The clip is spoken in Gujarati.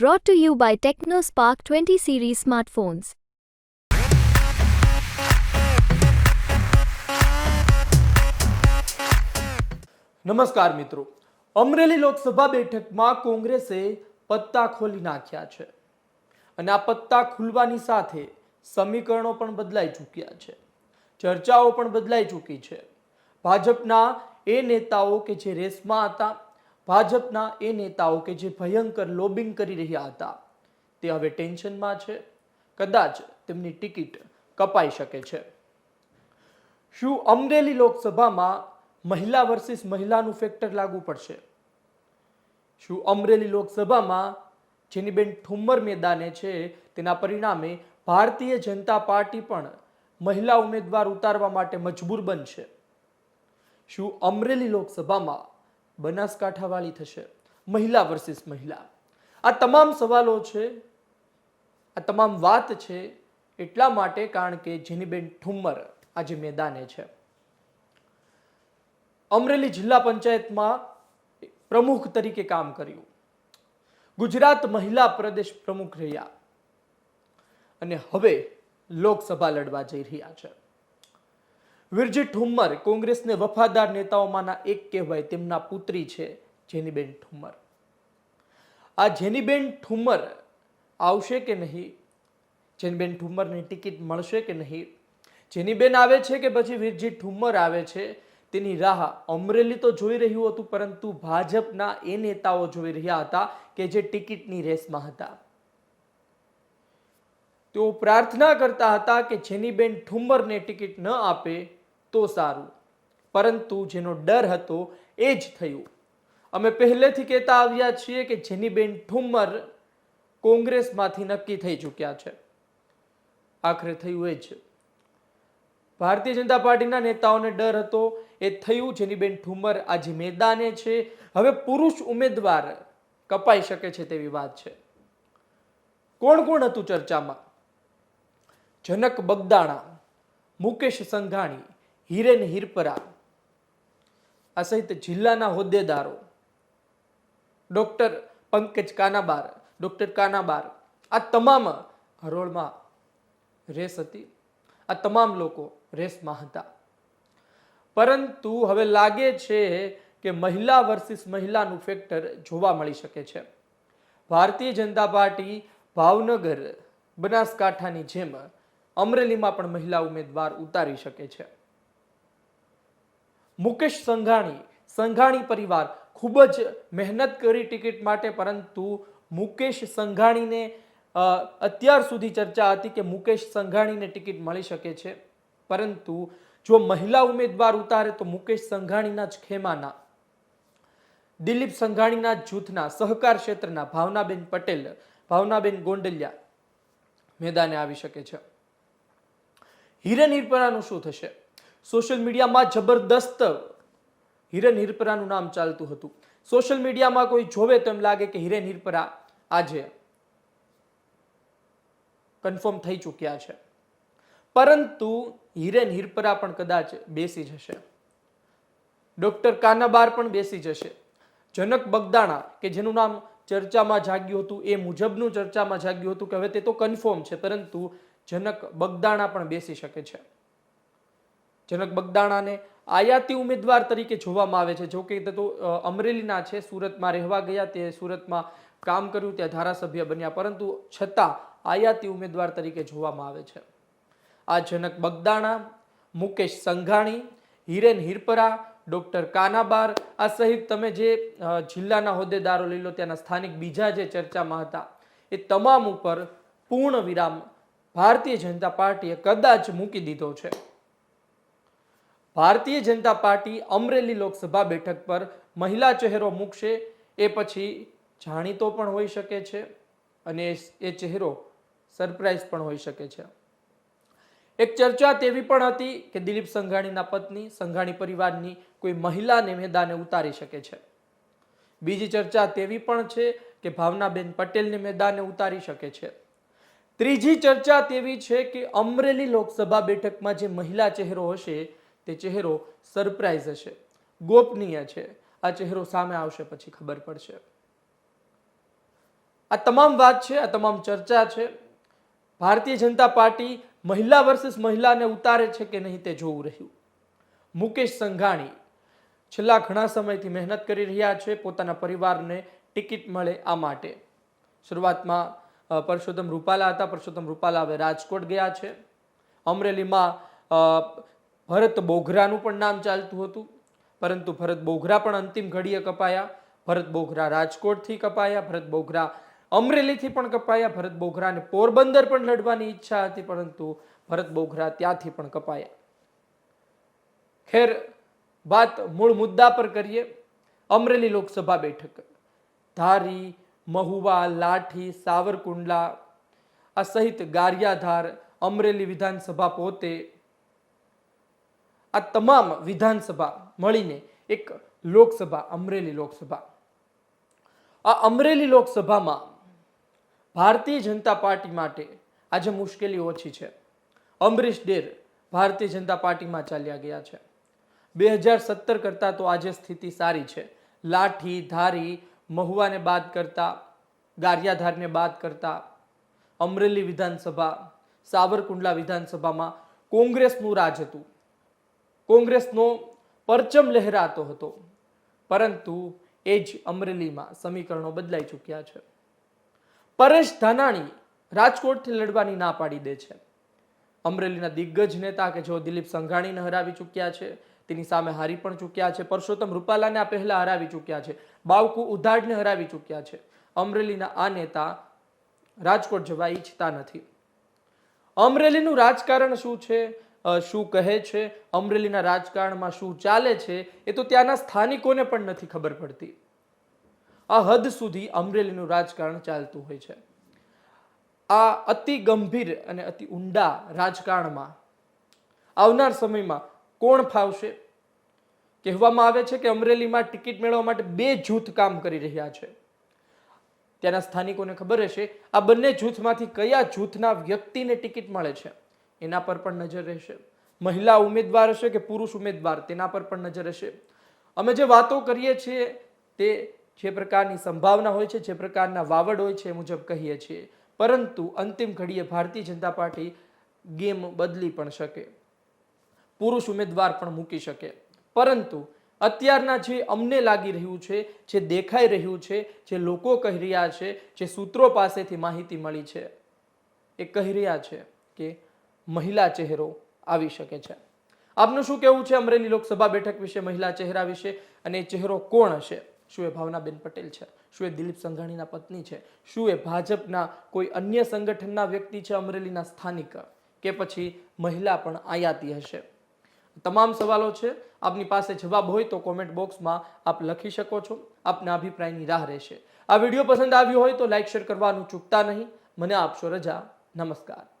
Brought to you by TechnoSpark 20 series smartphones. નમસ્કાર મિત્રો. અમરેલી લોકસભા બેઠકમાં કોંગ્રેસે પત્તા ખોલી નાખ્યા છે. અને આ પત્તા ખુલવાની સાથે સમીકરણો પણ બદલાઈ ચૂક્યા છે. ચર્ચાઓ પણ બદલાઈ ચૂકી છે. ભાજપના એ નેતાઓ કે જે રેસમાં હતા ભાજપના એ નેતાઓ કે જે ભયંકર લોબિંગ કરી રહ્યા હતા, તે હવે ટેન્શનમાં છે. કદાચ તેમની ટિકિટ કપાઈ શકે છે. શું અમરેલી લોકસભામાં મહિલા વર્સિસ મહિલાનું ફેક્ટર લાગુ પડશે? શું અમરેલી લોકસભામાં જેની બેન ઠુમ્મર મેદાને છે, તેના પરિણામે ભારતીય જનતા પાર્ટી પણ મહિલા ઉમેદવાર ઉતારવા માટે મજબૂર બનશે? શું અમરેલી લોકસભામાં બનાસકાંઠાવાળી થશે. મહિલા વર્સિસ મહિલા. આ તમામ સવાલો છે, આ તમામ વાત છે, એટલા માટે કારણ કે જેનીબેન ઠુમ્મર આજે મેદાને છે. અમરેલી જિલ્લા પંચાયતમાં પ્રમુખ તરીકે કામ કર્યું. ગુજરાત મહિલા પ્રદેશ પ્રમુખ રહ્યા. અને હવે લોકસભા લડવા જઈ રહ્યા છે. વિરજી ઠુમ્મર કોંગ્રેસને વફાદાર નેતાઓમાંના એક કહેવાય તેમના પુત્રી છે જેનીબેન ઠુમ્મર. આ જેનીબેન ઠુમ્મર આવશે કે નહીં? જેનીબેન ઠુમ્મરની ટિકિટ મળશે કે નહીં? જેનીબેન આવે છે કે પછી વીરજી ઠુમ્મર આવે છે? તેની રાહ અમરેલી તો જોઈ રહ્યું હતું, પરંતુ ભાજપના એ નેતાઓ જોઈ રહ્યા હતા કે જે ટિકિટની રેસમાં હતા. તેઓ પ્રાર્થના કરતા હતા કે જેનીબેન ઠુમ્મરને ટિકિટ ન આપે તો સારું. પરંતુ જેનો ડર હતો એ જ થયું. અમે પહેલેથી કહેતા આવ્યા છીએ કે જેનીબેન ઠુમ્મર કોંગ્રેસમાંથી નક્કી થઈ ચૂક્યા છે. આખરે થયું એ જ. ભારતીય જનતા પાર્ટીના નેતાઓને ડર હતો. એ થયું જેની બેન ઠુમર આજે મેદાને છે. હવે પુરુષ ઉમેદવાર કપાઈ શકે છે તેવી વાત છે. કોણ કોણ હતું ચર્ચામાં? જનક બગદાણા, મુકેશ સંઘાણી હિરેન હિરપરા, આ સહિત જિલ્લાના હોદ્દેદારો, ડૉક્ટર પંકજ કાનાબાર, ડૉક્ટર કાનાબાર, આ તમામ હરોળમાં રેસ હતી. આ તમામ લોકો રેસમાં હતા. પરંતુ હવે લાગે છે કે મહિલા વર્સિસ મહિલાનું ફેક્ટર જોવા મળી શકે છે. ભારતીય જનતા પાર્ટી ભાવનગર, બનાસકાંઠાની જેમ અમરેલીમાં પણ મહિલા ઉમેદવાર ઉતારી શકે છે. મુકેશ સંઘાણી. સંઘાણી પરિવાર ખૂબ જ મહેનત કરી ટિકિટ માટે, પરંતુ મુકેશ સંઘાણીને અત્યાર સુધી ચર્ચા હતી કે મુકેશ સંઘાણીને ટિકિટ મળી શકે છે. પરંતુ જો મહિલા ઉમેદવાર ઉતારે તો મુકેશ સંઘાણીના જ ખેમાના, દિલીપ સંઘાણીના જૂથના, સહકાર ક્ષેત્રના ભાવનાબેન પટેલ, ભાવનાબેન ગોંડલિયા મેદાને આવી શકે છે. હિરેન હિરપરાનું શું થશે? સોશિયલ મીડિયામાં જબરદસ્ત હિરેન હિરપરાનું નામ ચાલતું હતું. સોશિયલ મીડિયામાં કોઈ જોવે તો એમ લાગે કે હિરેન હિરપરા આજે કન્ફર્મ થઈ ચૂક્યા છે. પરંતુ હિરેન હિરપરા પણ કદાચ બેસી જશે. ડોક્ટર કાનાબાર પણ બેસી જશે. જનક બગદાણા, કે જેનું નામ ચર્ચામાં જાગ્યું હતું, એ મુજબનું ચર્ચામાં જાગ્યું હતું કે હવે તે તો કન્ફર્મ છે, પરંતુ જનક બગદાણા પણ બેસી શકે છે. જનક બગદાણાને આયાતી ઉમેદવાર તરીકે જોવામાં આવે છે. જો કે તે તો અમરેલીના છે, સુરતમાં રહેવા ગયા, તે સુરતમાં કામ કર્યું, ત્યાં ધારાસભ્ય બન્યા. પરંતુ છતાં આયાતી ઉમેદવાર તરીકે જોવામાં આવે છે. આ જનક બગદાણા, મુકેશ સંઘાણી, હિરેન હિરપરા, ડૉક્ટર કાનાબાર, આ સહિત તમે જે જિલ્લાના હોદ્દેદારો લઈ લો, ત્યાંના સ્થાનિક બીજા જે ચર્ચામાં હતા, એ તમામ ઉપર પૂર્ણ વિરામ ભારતીય જનતા પાર્ટીએ કદાચ મૂકી દીધો છે. ભારતીય જનતા પાર્ટી અમરેલી લોકસભા બેઠક પર મહિલા ચહેરો મૂકશે, એ પછી જાણીતો પણ હોઈ શકે છે અને એ- ચહેરો સરપ્રાઈઝ પણ હોઈ શકે છે. એક ચર્ચા તેવી પણ હતી કે દિલીપ સંઘાણીના પત્ની, સંઘાણી પરિવારની કોઈ મહિલાને મેદાને ઉતારી શકે છે. બીજી ચર્ચા તેવી પણ છે કે ભાવનાબેન પટેલને મેદાને ઉતારી શકે છે. ત્રીજી ચર્ચા તેવી છે કે અમરેલી લોકસભા બેઠકમાં જે મહિલા ચહેરો હશે તે ચહેરો સરપ્રાઈઝ હશે. ગોપનીય છે. આ ચહેરો સામે આવશે પછી ખબર પડશે. આ તમામ વાત છે, આ તમામ ચર્ચા છે. ભારતીય જનતા પાર્ટી મહિલા વર્સિસ મહિલાને ઉતારે છે કે નહીં તે જોવું રહ્યું. મુકેશ સંઘાણી છેલ્લા ઘણા સમયથી મહેનત કરી રહ્યા છે, પોતાના પરિવારને ટિકિટ મળે આ માટે. શરૂઆતમાં પરસોત્તમ રૂપાલા હતા. પરસોત્તમ રૂપાલા હવે રાજકોટ ગયા છે. અમરેલીમાં ભરત બોઘરાનું પણ નામ ચાલતું હતું, પરંતુ ભરત બોઘરા પણ અંતિમ ઘડીએ કપાયા. ભરત બોઘરા રાજકોટથી કપાયા, ભરત બોઘરા અમરેલીથી પણ કપાયા, ભરત બોઘરાને પોરબંદર પણ લડવાની ઈચ્છા હતી, પરંતુ ભરત બોઘરા ત્યાંથી પણ કપાયા. ખેર, વાત મૂળ મુદ્દા પર કરીએ. અમરેલી લોકસભા બેઠક. ધારી, મહુવા, લાઠી, સાવરકુંડલા, આ સહિત ગારિયાધાર અમરેલી વિધાનસભા પોતે આ તમામ વિધાનસભા મળીને એક લોકસભા, અમરેલી લોકસભા. આ અમરેલી લોકસભામાં ભારતીય જનતા પાર્ટી માટે આજે મુશ્કેલી ઓછી છે. અમરીશ ડેર ભારતીય જનતા પાર્ટીમાં ચાલ્યા ગયા છે. બે હજાર સત્તર કરતાં તો આજે સ્થિતિ સારી છે. લાઠી, ધારી, મહુવાને બાદ કરતા, ગારિયાધારને બાદ કરતા અમરેલી વિધાનસભા, સાવરકુંડલા વિધાનસભામાં કોંગ્રેસનું રાજ હતું. કોંગ્રેસનો પરચમ લહેરાતો હતો. પરંતુ એ જ અમરેલીમાં સમીકરણો બદલાઈ ચૂક્યા છે. પરેશ ધાનાણી રાજકોટથી લડવાની ના પાડી દે છે. અમરેલીના દિગ્ગજ નેતા કે જેઓ દિલીપ સંઘાણીને હરાવી ચૂક્યા છે, તેની સામે હારી પણ ચૂક્યા છે. પરસોત્તમ રૂપાલાને આ પહેલા હરાવી ચૂક્યા છે. બાવકુ ઉધાડને હરાવી ચૂક્યા છે. અમરેલીના આ નેતા રાજકોટ જવા ઈચ્છતા નથી. અમરેલીનું રાજકારણ શું છે? શું કહે છે? અમરેલીના રાજકારણમાં શું ચાલે છે? એ તો ત્યાંના સ્થાનિકોને પણ નથી ખબર પડતી. આ હદ સુધી અમરેલીનું રાજકારણ ચાલતું હોય છે. આ અતિ ગંભીર અને અતિ ઊંડા રાજકારણમાં આવનાર સમયમાં કોણ ફાવશે? કહેવામાં આવે છે કે અમરેલીમાં ટિકિટ મેળવવા માટે બે જૂથ કામ કરી રહ્યા છે. ત્યાંના સ્થાનિકોને ખબર હશે, આ બંને જૂથમાંથી કયા જૂથના વ્યક્તિને ટિકિટ મળે છે? એના પર પણ નજર રહેશે. મહિલા ઉમેદવાર હશે કે પુરુષ ઉમેદવાર, તેના પર પણ નજર રહેશે. અમે જે વાતો કરીએ છીએ તે જે પ્રકારની સંભાવના હોય છે, જે પ્રકારના વાવડ હોય છે એ મુજબ કહીએ છીએ. પરંતુ અંતિમ ઘડીએ ભારતીય જનતા પાર્ટી ગેમ બદલી પણ શકે. પુરુષ ઉમેદવાર પણ મૂકી શકે. પરંતુ અત્યારના જે અમને લાગી રહ્યું છે, જે દેખાઈ રહ્યું છે, જે લોકો કહી રહ્યા છે, જે સૂત્રો પાસેથી માહિતી મળી છે, એ કહી રહ્યા છે કે મહિલા ચહેરો આવી શકે છે. આપનું શું કહેવું છે અમરેલી લોકસભા બેઠક વિશે, મહિલા ચહેરા વિશે અને ચહેરો કોણ હશે? શું એ ભાવનાબેન પટેલ છે? શું એ દિલીપ સંઘાણીના પત્ની છે? શું એ ભાજપના કોઈ અન્ય સંગઠનના વ્યક્તિ છે અમરેલીના સ્થાનિક? કે પછી મહિલા પણ આયાતી હશે? તમામ સવાલો છે. આપની પાસે જવાબ હોય તો કોમેન્ટ બોક્સમાં આપ લખી શકો છો. આપના અભિપ્રાયની રાહ રહેશે. આ વીડિયો પસંદ આવ્યો હોય તો લાઇક શેર કરવાનું ચૂકતા નહીં. મને આપશો રજા. નમસ્કાર.